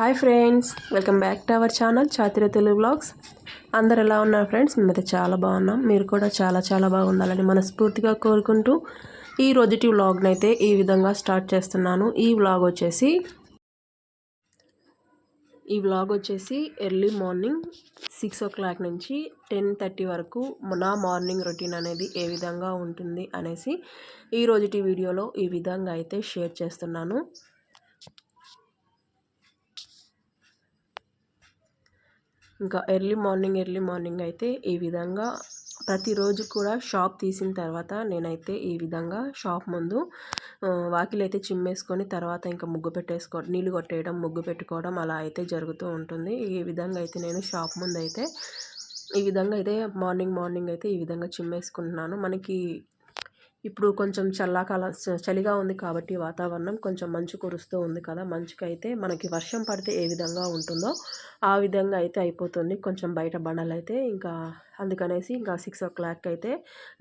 Hi friends welcome back to our channel Chatira Telugu blogs అందరు ఎలా ఉన్నారు friends మేమైతే చాలా బాగున్నాం. మీరు కూడా చాలా చాలా బాగుండాలని మనస్ఫూర్తిగా కోరుకుంటూ ఈ రోజుటి వ్లాగ్ని అయితే ఈ విధంగా స్టార్ట్ చేస్తున్నాను. ఈ వ్లాగ్ వచ్చేసి ఈ వ్లాగ్ వచ్చేసి early morning six o'clock నుంచి టెన్ థర్టీ వరకు నా మార్నింగ్ రొటీన్ అనేది ఏ విధంగా ఉంటుంది అనేసి ఈ రోజుటి వీడియోలో ఈ విధంగా అయితే షేర్ చేస్తున్నాను. ఇంకా ఎర్లీ మార్నింగ్ ఎర్లీ మార్నింగ్ అయితే ఈ విధంగా ప్రతిరోజు కూడా షాప్ తీసిన తర్వాత నేనైతే ఈ విధంగా షాప్ ముందు వాకిలి అయితే చిమ్మేసుకొని తర్వాత ఇంకా ముగ్గు పెట్టేసుకో నీళ్ళు కొట్టేయడం ముగ్గు పెట్టుకోవడం అలా అయితే జరుగుతూ ఉంటుంది. ఈ విధంగా అయితే నేను షాప్ ముందు అయితే ఈ విధంగా అయితే మార్నింగ్ మార్నింగ్ అయితే ఈ విధంగా చిమ్మేసుకుంటున్నాను. మనకి ఇప్పుడు కొంచెం చల్లాకాల చలిగా ఉంది కాబట్టి వాతావరణం కొంచెం మంచు కురుస్తూ ఉంది కదా మంచుకైతే మనకి వర్షం పడితే ఏ విధంగా ఉంటుందో ఆ విధంగా అయితే అయిపోతుంది. కొంచెం బయట బండలు అయితే ఇంకా అందుకనేసి ఇంకా సిక్స్ ఓ క్లాక్ అయితే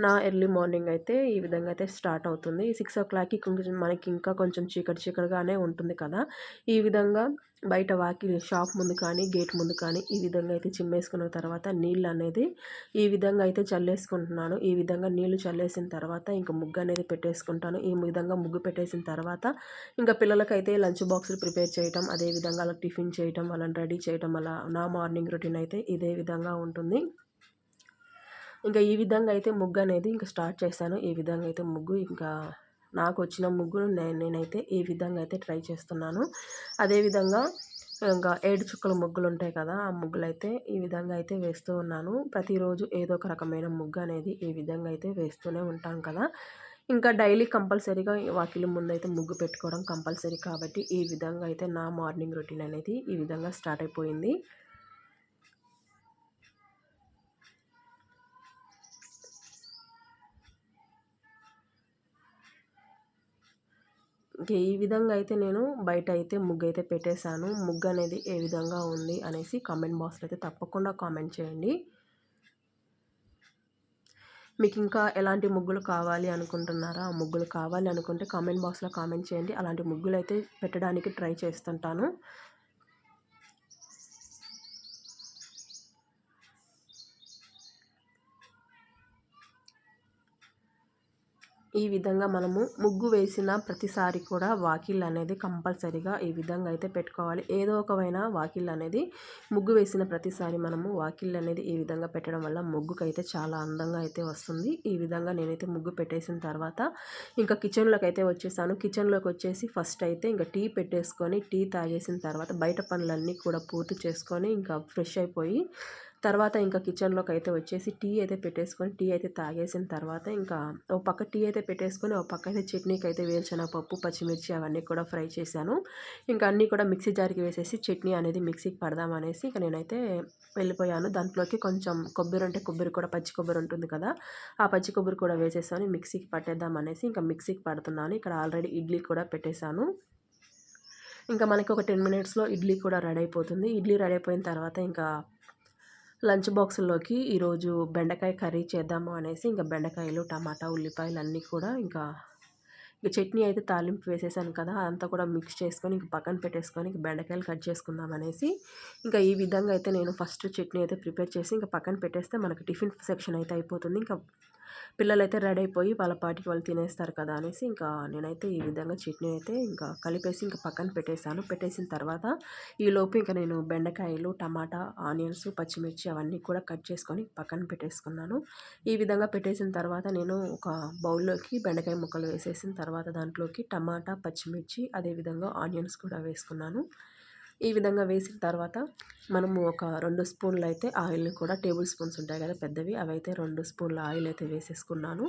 నా ఎర్లీ మార్నింగ్ అయితే ఈ విధంగా అయితే స్టార్ట్ అవుతుంది. సిక్స్ ఓ క్లాక్కి కొంచెం మనకి ఇంకా కొంచెం చీకటి చీకటిగానే ఉంటుంది కదా. ఈ విధంగా బయట వాకి షాప్ ముందు కానీ గేట్ ముందు కానీ ఈ విధంగా అయితే చిమ్మేసుకున్న తర్వాత నీళ్ళు అనేది ఈ విధంగా అయితే చల్లేసుకుంటున్నాను. ఈ విధంగా నీళ్ళు చల్లేసిన తర్వాత ఇంకా ముగ్గు అనేది పెట్టేసుకుంటాను. ఈ విధంగా ముగ్గు పెట్టేసిన తర్వాత ఇంకా పిల్లలకైతే లంచ్ బాక్సులు ప్రిపేర్ చేయటం అదేవిధంగా అలా టిఫిన్ చేయటం వాళ్ళని రెడీ చేయటం అలా నా మార్నింగ్ రొటీన్ అయితే ఇదే విధంగా ఉంటుంది. ఇంకా ఈ విధంగా అయితే ముగ్గు అనేది ఇంకా స్టార్ట్ చేశాను. ఈ విధంగా అయితే ముగ్గు ఇంకా నాకు వచ్చిన ముగ్గును నేను నేనైతే ఈ విధంగా అయితే ట్రై చేస్తున్నాను. అదేవిధంగా ఇంకా ఏడు చుక్కల ముగ్గులు ఉంటాయి కదా ఆ ముగ్గులు అయితే ఈ విధంగా అయితే వేస్తూ ఉన్నాను. ప్రతిరోజు ఏదో ఒక రకమైన ముగ్గు అనేది ఈ విధంగా అయితే వేస్తూనే ఉంటాం కదా. ఇంకా డైలీ కంపల్సరీగా వాకిలి ముందు అయితే ముగ్గు పెట్టుకోవడం కంపల్సరీ కాబట్టి ఈ విధంగా అయితే నా మార్నింగ్ రొటీన్ అనేది ఈ విధంగా స్టార్ట్ అయిపోయింది. ఈ విధంగా అయితే నేను బయట అయితే ముగ్గు అయితే పెట్టేశాను. ముగ్గు అనేది ఏ విధంగా ఉంది అనేసి కామెంట్ బాక్స్లో అయితే తప్పకుండా కామెంట్ చేయండి. మీకు ఇంకా ఎలాంటి ముగ్గులు కావాలి అనుకుంటున్నారా? ఆ ముగ్గులు కావాలి అనుకుంటే కామెంట్ బాక్స్లో కామెంట్ చేయండి. అలాంటి ముగ్గులు అయితే పెట్టడానికి ట్రై చేస్తుంటాను. ఈ విధంగా మనము ముగ్గు వేసిన ప్రతిసారి కూడా వాకిల్ అనేది కంపల్సరీగా ఈ విధంగా అయితే పెట్టుకోవాలి. ఏదో ఒకవైనా వాకిల్ అనేది ముగ్గు వేసిన ప్రతిసారి మనము వాకిల్ అనేది ఈ విధంగా పెట్టడం వల్ల ముగ్గుకు అయితే చాలా అందంగా అయితే వస్తుంది. ఈ విధంగా నేనైతే ముగ్గు పెట్టేసిన తర్వాత ఇంకా కిచెన్లోకి అయితే వచ్చేసాను. కిచెన్లోకి వచ్చేసి ఫస్ట్ అయితే ఇంకా టీ పెట్టేసుకొని టీ తాగేసిన తర్వాత బయట పనులన్నీ కూడా పూర్తి చేసుకొని ఇంకా ఫ్రెష్ అయిపోయి తర్వాత ఇంకా కిచెన్లోకి అయితే వచ్చేసి టీ అయితే పెట్టేసుకొని టీ అయితే తాగేసిన తర్వాత ఇంకా ఓ పక్క టీ అయితే పెట్టేసుకొని ఓ పక్క అయితే చట్నీకి అయితే వేల్చిన పప్పు పచ్చిమిర్చి అవన్నీ కూడా ఫ్రై చేశాను. ఇంకా అన్నీ కూడా మిక్సీ జార్కి వేసేసి చట్నీ అనేది మిక్సీకి పడదామనేసి ఇంకా నేనైతే వెళ్ళిపోయాను. దాంట్లోకి కొంచెం కొబ్బరి అంటే కొబ్బరి కూడా పచ్చి కొబ్బరి ఉంటుంది కదా ఆ పచ్చి కొబ్బరి కూడా వేసేసాను మిక్సీకి పట్టేద్దాం అనేసి ఇంకా మిక్సీకి పడుతున్నాను. ఇక్కడ ఆల్రెడీ ఇడ్లీ కూడా పెట్టేశాను. ఇంకా మనకి ఒక టెన్ మినిట్స్లో ఇడ్లీ కూడా రెడీ అయిపోతుంది. ఇడ్లీ రెడీ అయిపోయిన తర్వాత ఇంకా లంచ్ బాక్స్లోకి ఈరోజు బెండకాయ కర్రీ చేద్దాము అనేసి ఇంకా బెండకాయలు టమాటా ఉల్లిపాయలు అన్నీ కూడా ఇంకా ఇంకా చట్నీ అయితే తాలింపు వేసేసాను కదా అదంతా కూడా మిక్స్ చేసుకొని ఇంక పక్కన పెట్టేసుకొని ఇంక బెండకాయలు కట్ చేసుకుందాం అనేసి ఇంకా ఈ విధంగా అయితే నేను ఫస్ట్ చట్నీ అయితే ప్రిపేర్ చేసి ఇంకా పక్కన పెట్టేస్తే మనకి టిఫిన్ సెక్షన్ అయితే అయిపోతుంది. ఇంకా పిల్లలు అయితే రెడీ అయిపోయి వాళ్ళ పాటికి వాళ్ళు తినేస్తారు కదా అనేసి ఇంకా నేనైతే ఈ విధంగా చట్నీ అయితే ఇంకా కలిపేసి ఇంకా పక్కన పెట్టేశాను. పెట్టేసిన తర్వాత ఈలోపు ఇంకా నేను బెండకాయలు టమాటా ఆనియన్స్ పచ్చిమిర్చి అవన్నీ కూడా కట్ చేసుకొని పక్కన పెట్టేసుకున్నాను. ఈ విధంగా పెట్టేసిన తర్వాత నేను ఒక బౌల్లోకి బెండకాయ ముక్కలు వేసేసిన తర్వాత దాంట్లోకి టమాటా పచ్చిమిర్చి అదేవిధంగా ఆనియన్స్ కూడా వేసుకున్నాను. ఈ విధంగా వేసిన తర్వాత మనము ఒక రెండు స్పూన్లు అయితే ఆయిల్ కూడా టేబుల్ స్పూన్స్ ఉంటాయి కదా పెద్దవి అవైతే రెండు స్పూన్ల ఆయిల్ అయితే వేసేసుకున్నాను.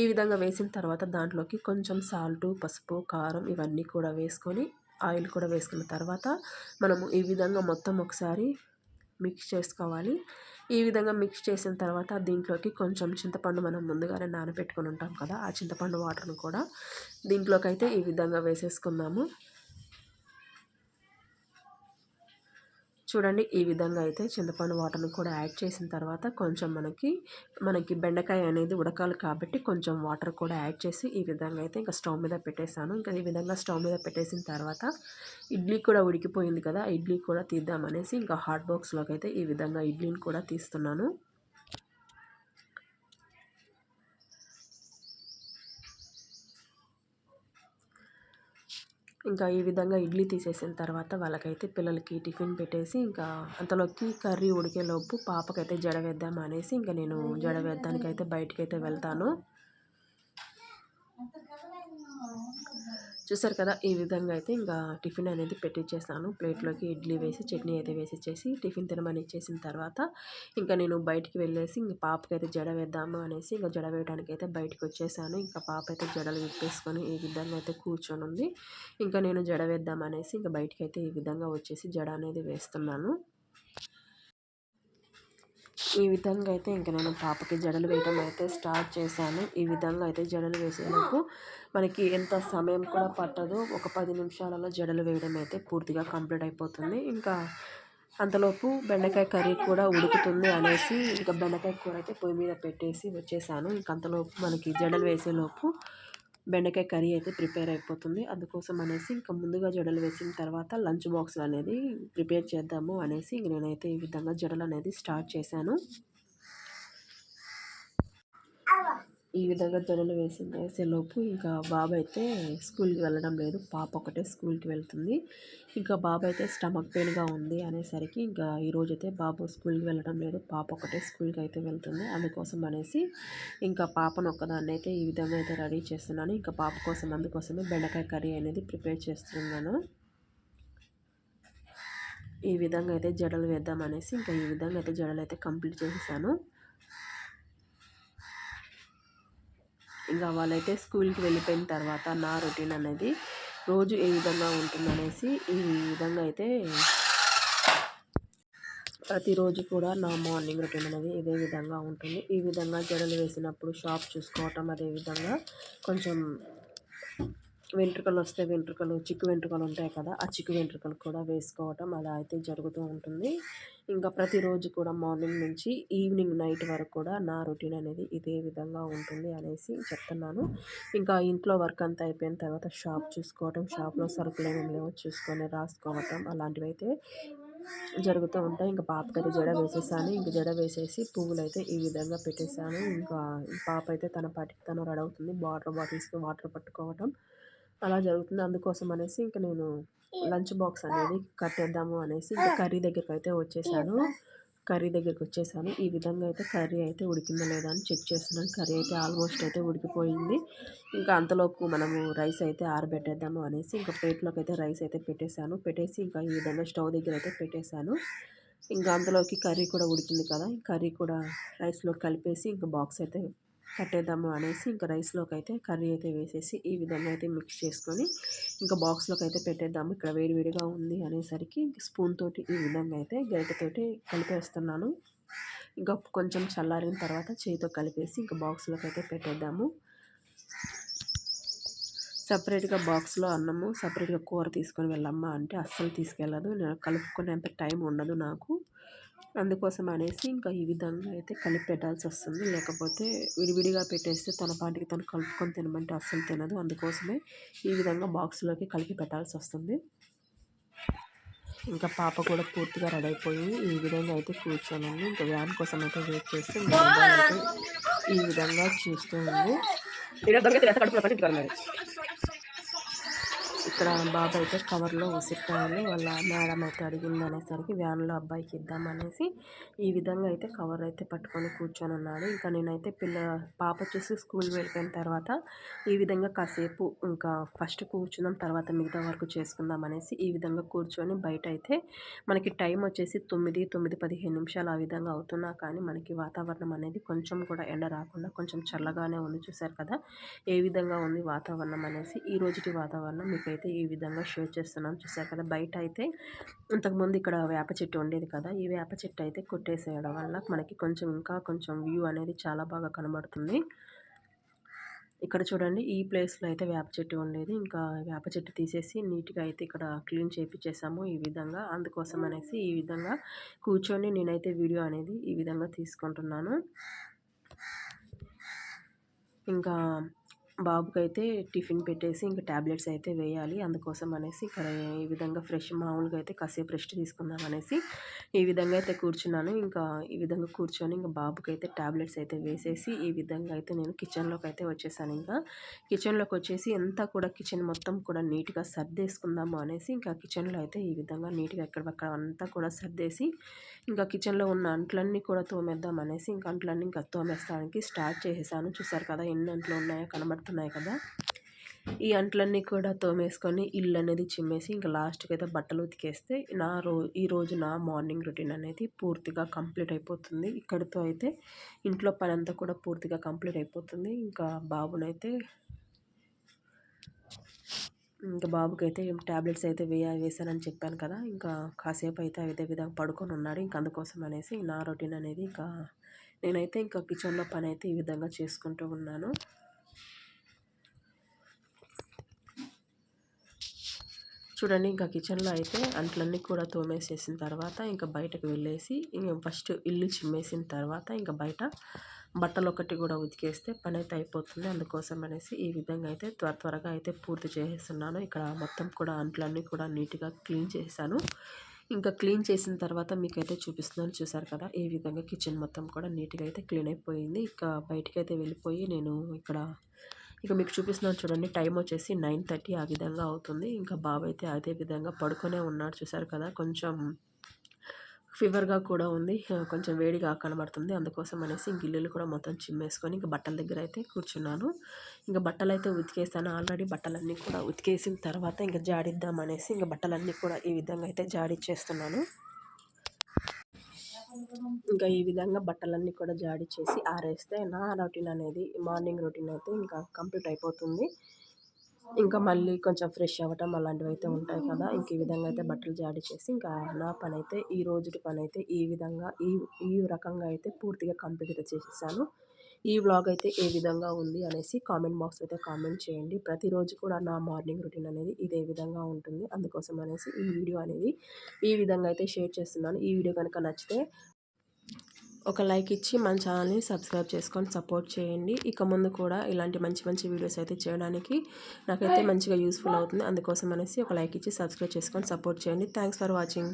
ఈ విధంగా వేసిన తర్వాత దాంట్లోకి కొంచెం సాల్టు పసుపు కారం ఇవన్నీ కూడా వేసుకొని ఆయిల్ కూడా వేసుకున్న తర్వాత మనము ఈ విధంగా మొత్తం ఒకసారి మిక్స్ చేసుకోవాలి. ఈ విధంగా మిక్స్ చేసిన తర్వాత దీంట్లోకి కొంచెం చింతపండు మనం ముందుగానే నానబెట్టుకొని ఉంటాం కదా ఆ చింతపండు వాటర్ను కూడా దీంట్లోకి అయితే ఈ విధంగా వేసేసుకుందాము. చూడండి ఈ విధంగా అయితే చింతపండు వాటర్ని కూడా యాడ్ చేసిన తర్వాత కొంచెం మనకి మనకి బెండకాయ అనేది ఉడకాలి కాబట్టి కొంచెం వాటర్ కూడా యాడ్ చేసి ఈ విధంగా అయితే ఇంకా స్టవ్ మీద పెట్టేశాను. ఇంకా ఈ విధంగా స్టవ్ మీద పెట్టేసిన తర్వాత ఇడ్లీ కూడా ఉడికిపోయింది కదా ఇడ్లీ కూడా తీద్దామనేసి ఇంకా హాట్ బాక్స్లోకి అయితే ఈ విధంగా ఇడ్లీని కూడా తీస్తున్నాను. ఇంకా ఈ విధంగా ఇడ్లీ తీసేసిన తర్వాత వాళ్ళకైతే పిల్లలకి టిఫిన్ పెట్టేసి ఇంకా అంతలోకి కర్రీ ఉడికేలోపు పాపకైతే జడ వేద్దాం అనేసి ఇంకా నేను జడ వేద్దానికైతే బయటకైతే వెళ్తాను. చూసారు కదా ఈ విధంగా అయితే ఇంకా టిఫిన్ అనేది పెట్టించేసాను ప్లేట్లోకి ఇడ్లీ వేసి చట్నీ అయితే వేసి టిఫిన్ తినమని ఇచ్చేసిన తర్వాత ఇంకా నేను బయటికి వెళ్ళేసి ఇంక పాపకి అయితే జడ వేద్దాము అనేసి ఇంకా జడ వేయడానికి అయితే బయటకు వచ్చేసాను ఇంకా పాప అయితే జడలు విప్పేసుకొని ఈ విధంగా అయితే కూర్చొని ఉంది ఇంకా నేను జడ వేద్దాం అనేసి ఇంకా బయటికి అయితే ఈ విధంగా వచ్చేసి జడ అనేది వేస్తున్నాను. ఈ విధంగా అయితే ఇంక నేను పాపకి జడలు వేయడం అయితే స్టార్ట్ చేశాను. ఈ విధంగా అయితే జడలు వేసేందుకు మనకి ఎంత సమయం కూడా పట్టదు. ఒక పది నిమిషాలలో జడలు వేయడం అయితే పూర్తిగా కంప్లీట్ అయిపోతుంది. ఇంకా అంతలోపు బెండకాయ కర్రీ కూడా ఉడుకుతుంది అనేసి ఇంకా బెండకాయ కూర అయితే పొయ్యి మీద పెట్టేసి వచ్చేసాను. ఇంక అంతలోపు మనకి జడలు వేసేలోపు బెండకాయ కర్రీ అయితే ప్రిపేర్ అయిపోతుంది. అందుకోసం అనేసి ఇంకా ముందుగా జడలు వేసిన తర్వాత లంచ్ బాక్స్ అనేది ప్రిపేర్ చేద్దాము అనేసి నేనైతే ఈ విధంగా జడలు అనేది స్టార్ట్ చేశాను. ఈ విధంగా జడలు వేసి వేసేలోపు ఇంకా బాబు అయితే స్కూల్కి వెళ్ళడం లేదు. పాప ఒకటే స్కూల్కి వెళ్తుంది. ఇంకా బాబు అయితే స్టమక్ పెయిన్గా ఉంది అనేసరికి ఇంకా ఈరోజైతే బాబు స్కూల్కి వెళ్ళడం లేదు. పాప ఒకటే స్కూల్కి అయితే వెళ్తుంది. అందుకోసం అనేసి ఇంకా పాపను ఒక్కదాన్ని అయితే ఈ విధంగా అయితే రెడీ చేస్తున్నాను. ఇంకా పాప కోసం అందుకోసమే బెండకాయ కర్రీ అనేది ప్రిపేర్ చేస్తున్నాను. ఈ విధంగా అయితే జడలు వేద్దాం అనేసి ఇంకా ఈ విధంగా అయితే జడలు అయితే కంప్లీట్ చేసేసాను. ఇంకా వాళ్ళైతే స్కూల్కి వెళ్ళిపోయిన తర్వాత నా రొటీన్ అనేది రోజు ఏ విధంగా ఉంటుందనేసి ఈ విధంగా అయితే ప్రతిరోజు కూడా నా మార్నింగ్ రొటీన్ అనేది ఇదే విధంగా ఉంటుంది. ఈ విధంగా జడలు వేసినప్పుడు షాప్ చూసుకోవటం అదేవిధంగా కొంచెం వెంట్రుకలు వస్తే వెంట్రుకలు చిక్కు వెంట్రుకలు ఉంటాయి కదా ఆ చిక్కు వెంట్రుకలు కూడా వేసుకోవటం అలా అయితే జరుగుతూ ఉంటుంది. ఇంకా ప్రతిరోజు కూడా మార్నింగ్ నుంచి ఈవినింగ్ నైట్ వరకు కూడా నా రొటీన్ అనేది ఇదే విధంగా ఉంటుంది అనేసి చెప్తున్నాను. ఇంకా ఇంట్లో వర్క్ అంతా అయిపోయిన తర్వాత షాప్ చూసుకోవటం షాప్లో సరుకులు ఏమేమి లేవో చూసుకొని రాసుకోవటం అలాంటివి అయితే జరుగుతూ ఉంటాయి. ఇంకా పాపకైతే జడ వేసేసాను. ఇంకా జడ వేసేసి పువ్వులు అయితే ఈ విధంగా పెట్టేశాను. ఇంకా పాప అయితే తన పాటికి తను రెడీ అవుతుంది. వాటర్ బాటిల్స్కి వాటర్ పట్టుకోవటం అలా జరుగుతుంది. అందుకోసం అనేసి ఇంకా నేను లంచ్ బాక్స్ అనేది కట్టేద్దాము అనేసి ఇంకా కర్రీ దగ్గరికి అయితే వచ్చేసాను కర్రీ దగ్గరికి వచ్చేసాను. ఈ విధంగా అయితే కర్రీ అయితే ఉడికిందా లేదా అని చెక్ చేస్తున్నాను. కర్రీ అయితే ఆల్మోస్ట్ అయితే ఉడికిపోయింది. ఇంకా అంతలోపు మనము రైస్ అయితే ఆరబెట్టేద్దాము అనేసి ఇంకా ప్లేట్లోకి అయితే రైస్ అయితే పెట్టేశాను. పెట్టేసి ఇంకా ఈ విధంగా స్టవ్ దగ్గర అయితే పెట్టేశాను. ఇంకా అంతలోకి కర్రీ కూడా ఉడికింది కదా కర్రీ కూడా రైస్లో కలిపేసి ఇంకా బాక్స్ అయితే కట్టేద్దాము అనేసి ఇంకా రైస్లోకి అయితే కర్రీ అయితే వేసేసి ఈ విధంగా అయితే మిక్స్ చేసుకొని ఇంకా బాక్స్లోకి అయితే పెట్టేద్దాము. ఇక్కడ వేడివేడిగా ఉంది అనేసరికి స్పూన్ తోటి ఈ విధంగా అయితే గరిటెతోటి కలిపేస్తున్నాను. ఇంకా కొంచెం చల్లారిన తర్వాత చేయితో కలిపేసి ఇంకా బాక్స్లోకి అయితే పెట్టేద్దాము. సపరేట్గా బాక్స్లో అన్నము సపరేట్గా కూర తీసుకొని వెళ్ళమ్మా అంటే అస్సలు తీసుకెళ్ళదు. నేను కలుపుకునేంత టైం ఉండదు నాకు. అందుకోసం అనేసి ఇంకా ఈ విధంగా అయితే కలిపి పెట్టాల్సి వస్తుంది లేకపోతే విడివిడిగా పెట్టేస్తే తన పాటికి తను కలుపుకొని తినమంటే అస్సలు తినదు. అందుకోసమే ఈ విధంగా బాక్స్లోకి కలిపి పెట్టాల్సి వస్తుంది ఇంకా పాప కూడా పూర్తిగా రెడీ అయిపోయి ఈ విధంగా అయితే కూర్చొని ఇంకా వ్యాన్ కోసం అయితే వెయిట్ చేస్తే ఈ విధంగా చూస్తూ ఉంది. ఇక్కడ బాబు అయితే కవర్లో ఉసిరికాయలు వాళ్ళ మేడం అయితే అడిగింది అనేసరికి వ్యాన్లో అబ్బాయికి ఇద్దామనేసి ఈ విధంగా అయితే కవర్ అయితే పట్టుకొని కూర్చొని ఉన్నాడు. ఇంకా నేనైతే పిల్ల పాప చూసి స్కూల్ వెళ్ళిపోయిన తర్వాత ఈ విధంగా కాసేపు ఇంకా ఫస్ట్ కూర్చుందాం తర్వాత మిగతా వరకు చేసుకుందాం అనేసి ఈ విధంగా కూర్చొని బయట అయితే మనకి టైం వచ్చేసి తొమ్మిది తొమ్మిది పదిహేను నిమిషాలు ఆ విధంగా అవుతున్నా కానీ మనకి వాతావరణం అనేది కొంచెం కూడా ఎండ రాకుండా కొంచెం చల్లగానే ఉంది. చూసారు కదా? ఏ విధంగా ఉంది వాతావరణం అనేసి ఈ రోజుటి వాతావరణం మీకైతే ఈ విధంగా షేర్ చేస్తున్నాం. చూసారు కదా బయట అయితే ఇంతకుముందు ఇక్కడ వేప చెట్టు ఉండేది కదా ఈ వేప చెట్టు అయితే కొట్టేసేయడం వల్ల మనకి కొంచెం ఇంకా కొంచెం వ్యూ అనేది చాలా బాగా కనబడుతుంది. ఇక్కడ చూడండి ఈ ప్లేస్లో అయితే వేప చెట్టు ఉండేది. ఇంకా వేప చెట్టు తీసేసి నీట్గా అయితే ఇక్కడ క్లీన్ చేయించేసాము ఈ విధంగా. అందుకోసం అనేసి ఈ విధంగా కూర్చొని నేనైతే వీడియో అనేది ఈ విధంగా తీసుకుంటున్నాను. ఇంకా బాబుకైతే టిఫిన్ పెట్టేసి ఇంకా ట్యాబ్లెట్స్ అయితే వేయాలి. అందుకోసం అనేసి ఇక్కడ ఈ విధంగా ఫ్రెష్ మామూలుగా అయితే కాసేపు రెస్ట్ తీసుకుందాం అనేసి ఈ విధంగా అయితే కూర్చున్నాను. ఇంకా ఈ విధంగా కూర్చొని ఇంకా బాబుకి అయితే ట్యాబ్లెట్స్ అయితే వేసేసి ఈ విధంగా అయితే నేను కిచెన్లోకి అయితే వచ్చేసాను. ఇంకా కిచెన్లోకి వచ్చేసి ఎంత కూడా కిచెన్ మొత్తం కూడా నీట్గా సర్దేసుకుందాము అనేసి ఇంకా కిచెన్లో అయితే ఈ విధంగా నీట్గా ఎక్కడక్కడ అంతా కూడా సర్దేసి ఇంకా కిచెన్లో ఉన్న అంట్లన్నీ కూడా తోమేద్దాం అనేసి ఇంకా అంట్లన్నీ ఇంకా తోమేస్తానికి స్టార్ట్ చేసేసాను. చూసారు కదా ఎన్ని అంట్లు ఉన్నాయో కనబడుతుంది కనబడుతున్నాయి కదా. ఈ అంట్లన్నీ కూడా తోమేసుకొని ఇల్లు అనేది చిమ్మేసి ఇంకా లాస్ట్కి అయితే బట్టలు ఉతికేస్తే నా రో ఈ రోజు నా మార్నింగ్ రొటీన్ అనేది పూర్తిగా కంప్లీట్ అయిపోతుంది. ఇక్కడితో అయితే ఇంట్లో పని అంతా కూడా పూర్తిగా కంప్లీట్ అయిపోతుంది. ఇంకా బాబునైతే ఇంకా బాబుకి అయితే ట్యాబ్లెట్స్ అయితే వేయ వేసానని చెప్పాను కదా. ఇంకా కాసేపు అయితే అదే విధంగా పడుకొని ఉన్నాడు. ఇంకా అందుకోసం అనేసి నా రొటీన్ అనేది ఇంకా నేనైతే ఇంకా కిచెన్లో పని అయితే ఈ విధంగా చేసుకుంటూ ఉన్నాను. చూడండి ఇంకా కిచెన్లో అయితే అంట్లన్నీ కూడా తోమేసేసిన తర్వాత ఇంకా బయటకు వెళ్ళేసి ఇంకా ఫస్ట్ ఇల్లు చిమ్మేసిన తర్వాత ఇంకా బయట బట్టలు ఒకటి కూడా ఉతికేస్తే పని అయితే అయిపోతుంది. అందుకోసం అనేసి ఈ విధంగా అయితే త్వర త్వరగా అయితే పూర్తి చేసేస్తున్నాను. ఇక్కడ మొత్తం కూడా అంట్లన్నీ కూడా నీట్గా క్లీన్ చేశాను. ఇంకా క్లీన్ చేసిన తర్వాత మీకైతే చూపిస్తున్నాను చూసారు కదా ఈ విధంగా కిచెన్ మొత్తం కూడా నీట్గా అయితే క్లీన్ అయిపోయింది. ఇంకా బయటకైతే అయితే వెళ్ళిపోయి నేను ఇక్కడ ఇక మీకు చూపిస్తున్నాను చూడండి టైం వచ్చేసి నైన్ థర్టీ ఆ విధంగా అవుతుంది. ఇంకా బాబు అయితే అదే విధంగా పడుకొనే ఉన్నాడు చూసారు కదా కొంచెం ఫీవర్గా కూడా ఉంది. కొంచెం వేడిగా కనబడుతుంది. అందుకోసం అనేసి ఇంక ఇల్లులు కూడా మొత్తం చిమ్మేసుకొని ఇంకా బట్టల దగ్గర అయితే కూర్చున్నాను. ఇంకా బట్టలు అయితే ఉతికేసాను. ఆల్రెడీ బట్టలన్నీ కూడా ఉతికేసిన తర్వాత ఇంకా జాడిద్దాం అనేసి ఇంకా బట్టలన్నీ కూడా ఈ విధంగా అయితే జాడిచ్చేస్తున్నాను ఇంకా ఈ విధంగా బట్టలన్నీ కూడా జాడి చేసి ఆరేస్తే నా రొటీన్ అనేది మార్నింగ్ రొటీన్ అయితే ఇంకా కంప్లీట్ అయిపోతుంది. ఇంకా మళ్ళీ కొంచెం ఫ్రెష్ అవ్వటం అలాంటివి అయితే ఉంటాయి కదా. ఇంక ఈ విధంగా అయితే బట్టలు జాడి చేసి ఇంకా నా పని అయితే ఈ రోజుటి పని అయితే ఈ విధంగా ఈ ఈ రకంగా అయితే పూర్తిగా కంప్లీట్ అయితే చేసేసాను. ఈ వ్లాగ్ అయితే ఏ విధంగా ఉంది అనేసి కామెంట్ బాక్స్ అయితే కామెంట్ చేయండి. ప్రతిరోజు కూడా నా మార్నింగ్ రొటీన్ అనేది ఇదే విధంగా ఉంటుంది. అందుకోసం అనేసి ఈ వీడియో అనేది ఈ విధంగా అయితే షేర్ చేస్తున్నాను. ఈ వీడియో కనుక నచ్చితే ఒక లైక్ ఇచ్చి మన ఛానల్ని సబ్స్క్రైబ్ చేసుకొని సపోర్ట్ చేయండి. ఇక ముందు కూడా ఇలాంటి మంచి మంచి వీడియోస్ అయితే చేయడానికి నాకైతే మంచిగా యూస్ఫుల్ అవుతుంది. అందుకోసం అనేసి ఒక లైక్ ఇచ్చి సబ్స్క్రైబ్ చేసుకొని సపోర్ట్ చేయండి. Thanks for watching.